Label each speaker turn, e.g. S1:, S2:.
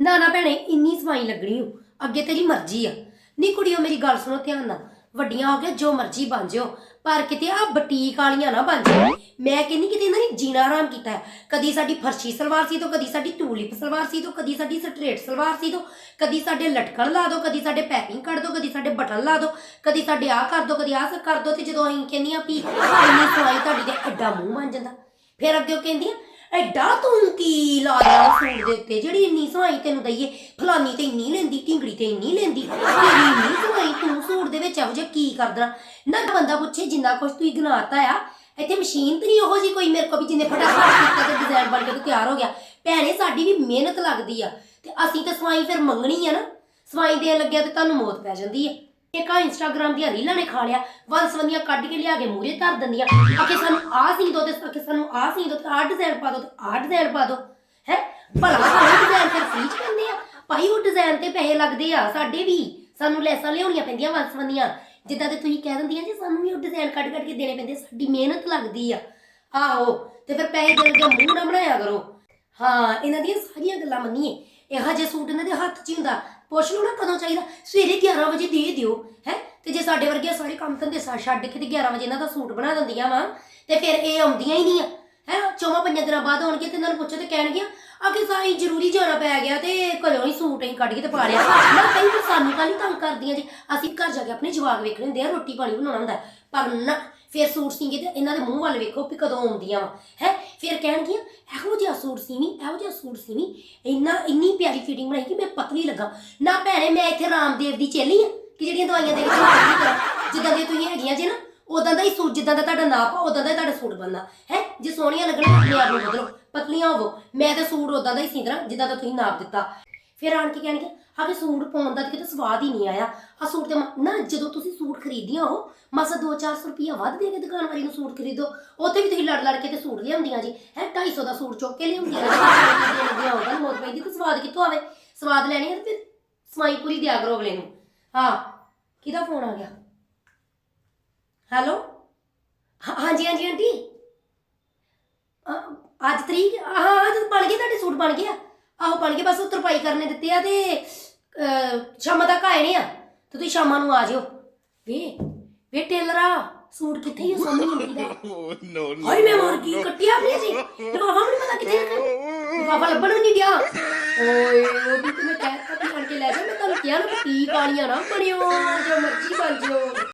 S1: ਨਾ ਨਾ ਭੈਣੇ, ਇੰਨੀ ਸਵਾਈ ਲੱਗਣੀ ਓ। ਅੱਗੇ ਤੇਰੀ ਮਰਜ਼ੀ ਆ। ਨਹੀਂ ਕੁੜੀਓ, ਮੇਰੀ ਗੱਲ ਸੁਣੋ ਧਿਆਨ ਨਾਲ। ਵੱਡੀਆਂ ਹੋ ਕੇ ਜੋ ਮਰਜ਼ੀ ਬਣ ਜਿਓ, ਪਰ ਕਿਤੇ ਆ ਬਟੀਕ ਵਾਲੀਆਂ ਨਾ ਬਣ ਜਿਓ ਮੈਂ ਕਹਿੰਦੀ ਕਿਤੇ ਇਹਨਾਂ ਨੇ ਜੀਣਾ ਆਰਾਮ ਕੀਤਾ ਹੈ। ਕਦੀ ਸਾਡੀ ਫਰਸ਼ੀ ਸਲਵਾਰ ਸੀ ਤੋਂ, ਕਦੀ ਸਾਡੀ ਟੂਲਿਪ ਸਲਵਾਰ ਸੀ ਤੋਂ, ਕਦੀ ਸਾਡੀ ਸਟ੍ਰੇਟ ਸਲਵਾਰ ਸੀ ਤੋਂ, ਕਦੀ ਸਾਡੇ ਲਟਕਣ ਲਾ ਦਿਓ ਕਦੀ ਸਾਡੇ ਪੈਕਿੰਗ ਕਰ ਦਿਓ ਕਦੀ ਸਾਡੇ ਬਟਨ ਲਾ ਦਿਓ ਕਦੀ ਸਾਡੇ ਆਹ ਕਰ ਦਿਓ ਕਦੀ ਆਹ ਕਰ ਦਿਓ ਤੇ ਜਦੋਂ ਅਸੀਂ ਕਹਿੰਦੀਆਂ ਵੀ ਇੰਨੀ ਸਵਾਈ ਤੁਹਾਡੀ ਤੇ ਐਡਾ ਮੂੰਹ ਬਣ ਜਾਂਦਾ। ਫਿਰ ਅੱਗੇ ਉਹ ਕਹਿੰਦੀਆਂ ਐਡਾ ਤੂੰ ਕੀ ਲਾ ਲਿਆ ਸੂਟ ਦੇ ਉੱਤੇ? ਜਿਹੜੀ ਇੰਨੀ ਸਵਾਈ ਤੈਨੂੰ ਦਈਏ, ਫਲਾਨੀ ਤੇ ਇੰਨੀ ਲੈਂਦੀ, ਢਿੰਗੜੀ ਤੇ ਇੰਨੀ ਲੈਂਦੀ ਤੇਰੀ ਇੰਨੀ ਸਵਾਈ ਤੂੰ ਸੂਟ ਦੇ ਵਿੱਚ ਇਹੋ ਜਿਹਾ ਕੀ ਕਰਦਾ? ਨਾ ਬੰਦਾ ਪੁੱਛੇ ਜਿੰਨਾ ਕੁਛ ਤੂੰ ਗਨਾਤਾ ਆ। ਇੱਥੇ ਮਸ਼ੀਨ ਤੇ ਨਹੀਂ ਉਹੋ ਜੀ ਕੋਈ ਮੇਰੇ ਕੋਲ ਵੀ ਜਿੰਨੇ ਫਟਾਫਟ ਕੀਤਾ ਤੇ ਡਿਜ਼ਾਈਨ ਬਣ ਕੇ ਤੇ ਤਿਆਰ ਹੋ ਗਿਆ। ਭੈਣੇ, ਸਾਡੀ ਵੀ ਮਿਹਨਤ ਲੱਗਦੀ ਆ। ਤੇ ਅਸੀਂ ਤਾਂ ਸਵਾਈ ਫਿਰ ਮੰਗਣੀ ਆ ਨਾ। ਸਵਾਈ ਦੇਣ ਲੱਗਿਆ ਤੇ ਤੁਹਾਨੂੰ ਮੌਤ ਪੈ ਜਾਂਦੀ ਆ। ਇੱਕ ਆ ਇੰਸਟਾਗ੍ਰਾਮ ਦੀਆਂ ਰੀਲਾਂ ਨੇ ਖਾ ਲਿਆ ਵੰਸਵੰਦੀਆਂ ਕੱਢ ਕੇ ਲਿਆ ਕੇ ਮੂਰੇ ਧਰ ਦਿੰਦੀਆਂ। ਆਖੇ ਸਾਨੂੰ ਆਹ ਸੀ ਦੋ ਤੇ ਆਖੇ ਸਾਨੂੰ ਆਹ ਸੀ ਦੋ ਤੇ ਆਹ ਡਿਜ਼ਾਈਨ ਪਾ ਦੋ ਤੇ ਆਹ ਡਿਜ਼ਾਈਨ ਪਾ ਦੋ। ਹੈ? ਭਲਾ ਉਹ ਡਿਜ਼ਾਈਨ ਫਿਰ ਫ੍ਰੀ ਚ ਪੈਂਦੇ ਆ? ਭਾਈ, ਉਹ ਡਿਜ਼ਾਈਨ ਤੇ ਪੈਸੇ ਲੱਗਦੇ ਆ, ਸਾਡੇ ਵੀ। ਸਾਨੂੰ ਲੈਸਾਂ ਲਿਆਉਣੀਆਂ ਪੈਂਦੀਆਂ ਵੰਸਵੰਦੀਆਂ ਜਿੱਦਾਂ ਤੇ ਤੁਸੀਂ ਕਹਿ ਦਿੰਦੀਆਂ ਜੀ, ਸਾਨੂੰ ਵੀ ਉਹ ਡਿਜ਼ਾਈਨ ਕੱਢ ਕੱਢ ਕੇ ਦੇਣੇ ਪੈਂਦੇ, ਸਾਡੀ ਮਿਹਨਤ ਲੱਗਦੀ ਆ। ਆਹੋ, ਤੇ ਫਿਰ ਪੈਸੇ ਦੇ ਕੇ ਮੂੰਹ ਨਾ ਬਣਾਇਆ ਕਰੋ। ਹਾਂ, ਇਹਨਾਂ ਦੀਆਂ ਸਾਰੀਆਂ ਗੱਲਾਂ ਮੰਨੀਏ। ਇਹੋ ਜਿਹੇ ਸੂਟ ਇਹਨਾਂ ਦੇ ਹੱਥ 'ਚ ਹੀ ਹੁੰਦਾ। ਪੁੱਛ ਲਓ ਨਾ ਕਦੋਂ ਚਾਹੀਦਾ। ਸਵੇਰੇ 11 ਵਜੇ ਦੇ ਦਿਓ, ਹੈ? ਤੇ ਜੇ ਸਾਡੇ ਵਰਗੇ ਸਾਰੇ ਕੰਮ ਧੰਦੇ ਸਾ ਛੱਡ ਕੇ ਤੇ 11 ਵਜੇ ਇਹਨਾਂ ਦਾ ਸੂਟ ਬਣਾ ਦਿੰਦੀਆਂ ਵਾ, ਤੇ ਫਿਰ ਇਹ ਆਉਂਦੀਆਂ ਹੀ ਨਹੀਂ ਆ। ਹੈ? ਚੌਵਾਂ ਪੰਜਾਂ ਦਿਨਾਂ ਬਾਅਦ ਆਉਣਗੇ ਤੇ ਇਹਨਾਂ ਨੂੰ ਪੁੱਛੋ ਤੇ ਕਹਿਣਗੀਆਂ ਆਖੇ ਸਾਈ ਜ਼ਰੂਰੀ ਜਾਣਾ ਪੈ ਗਿਆ ਤੇ ਘਰੋਂ ਹੀ ਸੂਟ ਅਸੀਂ ਕੱਢ ਕੇ ਤੇ ਪਾ ਲਿਆ ਨਾ ਕਈ ਤਾਂ ਸਾਨੂੰ ਕਾਲੀ ਤੰਗ ਕਰਦੀਆਂ ਜੀ? ਅਸੀਂ ਘਰ ਜਾ ਕੇ ਆਪਣੇ ਜਵਾਕ ਵੇਖਣੇ ਹੁੰਦੇ ਆ, ਰੋਟੀ ਪਾਣੀ ਬਣਾਉਣਾ ਹੁੰਦਾ। ਪਰ ਨਾ, ਫਿਰ ਸੂਟ ਸੀਗੇ ਤੇ ਇਹਨਾਂ ਦੇ ਮੂੰਹ ਵੱਲ ਵੇਖੋ ਵੀ ਕਦੋਂ ਆਉਂਦੀਆਂ ਵਾ। ਹੈ? ਫਿਰ ਕਹਿਣਗੀਆਂ ਇਹੋ ਜਿਹਾ ਸੂਟ ਸੀਵੀਂ ਇਹੋ ਜਿਹਾ ਸੂਟ ਸੀਵੀਂ ਇੰਨਾ, ਇੰਨੀ ਪਿਆਰੀ ਫਿਟਿੰਗ ਬਣਾਈ ਕਿ ਮੈਂ ਪਤਲੀ ਲੱਗਾ। ਨਾ ਭੈਣੇ, ਮੈਂ ਇੱਥੇ ਰਾਮਦੇਵ ਦੀ ਚੇਲੀ ਆ, ਕਿ ਜਿਹੜੀਆਂ ਦਵਾਈਆਂ ਦੇ ਕੇ ਤੁਹਾਨੂੰ ਕਰਾਂ ਜਿੱਦਾਂ ਦੀਆਂ ਤੁਸੀਂ ਹੈਗੀਆਂ ਜੇ ਨਾ ਉਦਾਂ ਦਾ ਹੀ ਸੂਟ, ਜਿੱਦਾਂ ਦਾ ਤੁਹਾਡਾ ਨਾਪ ਆ ਉਦਾਂ ਦਾ ਹੀ ਤੁਹਾਡਾ ਸੂਟ ਬਣਨਾ ਹੈ, ਜੇ ਸੋਹਣੀਆਂ ਲੱਗਣ, ਆਪਣੇ ਆਪ ਨੂੰ ਬਦਲੋ, ਪਤਲੀਆਂ ਹੋਵੋ। ਮੈਂ ਤਾਂ ਸੂਟ ਉਦਾਂ ਦਾ ਹੀ ਸੀਂਦਰਾ ਜਿੱਦਾਂ ਦਾ ਤੁਸੀਂ ਨਾਪ ਦਿੱਤਾ। ਫਿਰ ਆਣ ਕੇ ਕਹਿਣਗੇ, ਹਾਂ ਕਿ ਸੂਟ ਪਾਉਣ ਦਾ ਕਿਤੇ ਸਵਾਦ ਹੀ ਨਹੀਂ ਆਇਆ। ਆ ਸੂਟ ਤੇ ਮ- ਨਾ, ਜਦੋਂ ਤੁਸੀਂ ਸੂਟ ਖਰੀਦੀਆਂ ਹੋ, ਮਸਾ 2-400 ਰੁਪਈਆ ਵੱਧ ਦੇ ਕੇ ਦੁਕਾਨ ਵਾਲੀ ਨੂੰ ਸੂਟ ਖਰੀਦੋ। ਉੱਥੇ ਵੀ ਤੁਸੀਂ ਲੜ ਲੜ ਕੇ ਤੇ ਸੂਟ ਲਿਆਉਂਦੀਆਂ ਜੀ। ਹੈ 250 ਦਾ ਸੂਟ ਚੁੱਕ ਕੇ ਲਿਆਉਂਦੀਆਂ ਲੱਗਦੀਆਂ ਉਹਦਾ ਮੋਤ ਪੈਂਦੀ ਤੇ ਸਵਾਦ ਕਿੱਥੋਂ ਆਵੇ? ਸਵਾਦ ਲੈਣੀ ਹੈ ਤੇ ਫਿਰ ਸਮਾਈ ਪੂਰੀ ਦਿਆ ਕਰੋ ਅਗਲੇ ਨੂੰ। ਹਾਂ, ਕਿਹਦਾ ਫੋਨ ਆ ਗਿਆ? ਹੈਲੋ ਹਾਂ- ਹਾਂਜੀ ਹਾਂਜੀ, ਆਂਟੀ। ਅ- ਅੱਜ ਤਰੀਕ, ਹਾਂ, ਅੱਜ ਬਣ ਗਏ ਤੁਹਾਡੇ ਸੂਟ, ਬਣ ਗਏ ਆ। ਆਹੋ ਬਣ ਗਏ ਬਸ ਉਹ ਤਰਪਾਈ ਕਰਨੇ ਦਿੱਤੇ ਆ ਤੇ ਅ, ਸ਼ਾਮਾਂ ਤੱਕ ਆਏ ਨੇ ਆ। ਤੇ ਤੁਸੀਂ ਸ਼ਾਮਾਂ ਨੂੰ ਆ ਜਿਓ ਵੇ ਵੇ ਟੇਲਰਾ ਸੂਟ ਕਿੱਥੇ ਹੀ ਸੋਹਣੀ ਹੁੰਦੀ ਦਾ
S2: Oh no no.
S1: ਹਾਏ ਮੈਂ ਮਾਰ ਗਈ ਕੱਟਿਆ ਵੀ ਸੀ ਲਿਫਾਫਾ ਵੀ ਨਹੀਂ ਪਤਾ ਕਿੱਥੇ ਰੱਖਿਆ? ਲਿਫਾਫਾ ਲੱਭਣ ਵੀ ਨਹੀਂ ਦਿਆ ਓਏ ਉਹ ਵੀ ਤੇ ਮੈਂ ਕਹਿ ਤਾ ਕਿ ਆਣ ਕੇ ਲੈ ਜਾ ਮੈਂ ਤੁਹਾਨੂੰ ਕਿਹਾ ਨਾ ਬੁਟੀਕ ਵਾਲੀਆਂ ਨਾ ਬਣਿਓ ਜੋ ਮਰਜ਼ੀ ਬਣ ਜਿਓ।